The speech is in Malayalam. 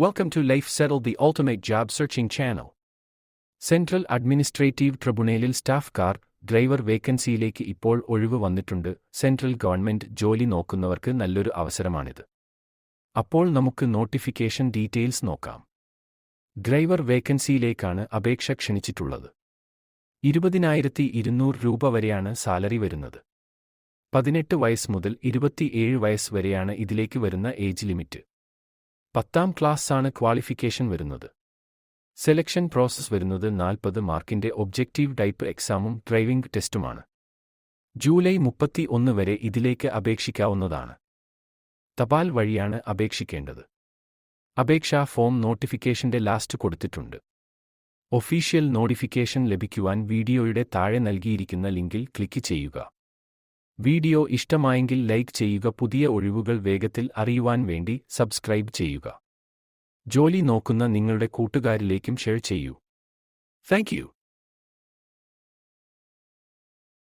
Welcome to Life Settled, the ultimate job searching channel. Central administrative ട്രിബ്യൂണലിൽ staff car driver വേക്കൻസിയിലേക്ക് ഇപ്പോൾ ഒഴിവ് വന്നിട്ടുണ്ട്. സെൻട്രൽ ഗവൺമെന്റ് ജോലി നോക്കുന്നവർക്ക് നല്ലൊരു അവസരമാണിത്. അപ്പോൾ നമുക്ക് നോട്ടിഫിക്കേഷൻ ഡീറ്റെയിൽസ് നോക്കാം. ഡ്രൈവർ വേക്കൻസിയിലേക്കാണ് അപേക്ഷ ക്ഷണിച്ചിട്ടുള്ളത്. ഇരുപതിനായിരത്തി ഇരുന്നൂറ് രൂപ വരെയാണ് സാലറി വരുന്നത്. പതിനെട്ട് വയസ്സ് മുതൽ ഇരുപത്തിയേഴ് വയസ്സ് വരെയാണ് ഇതിലേക്ക് വരുന്ന ഏജ് ലിമിറ്റ് പത്താം ക്ലാസ്സാണ് ക്വാളിഫിക്കേഷൻ വരുന്നത്. സെലക്ഷൻ പ്രോസസ് വരുന്നത് നാൽപ്പത് മാർക്കിന്റെ ഒബ്ജക്റ്റീവ് ടൈപ്പ് എക്സാമും ഡ്രൈവിംഗ് ടെസ്റ്റുമാണ്. ജൂലൈ മുപ്പത്തി ഒന്ന് വരെ ഇതിലേക്ക് അപേക്ഷിക്കാവുന്നതാണ്. തപാൽ വഴിയാണ് അപേക്ഷിക്കേണ്ടത്. അപേക്ഷാ ഫോം നോട്ടിഫിക്കേഷന്റെ ലാസ്റ്റ് കൊടുത്തിട്ടുണ്ട്. ഒഫീഷ്യൽ നോട്ടിഫിക്കേഷൻ ലഭിക്കുവാൻ വീഡിയോയുടെ താഴെ നൽകിയിരിക്കുന്ന ലിങ്കിൽ ക്ലിക്ക് ചെയ്യുക. വീഡിയോ ഇഷ്ടമായെങ്കിൽ ലൈക്ക് ചെയ്യുക പുതിയ ഒഴിവുകൾ വേഗത്തിൽ അറിയുവാൻ വേണ്ടി സബ്സ്ക്രൈബ് ചെയ്യുക. ജോലി നോക്കുന്ന നിങ്ങളുടെ കൂട്ടുകാരിലേക്കും ഷെയർ ചെയ്യൂ. താങ്ക്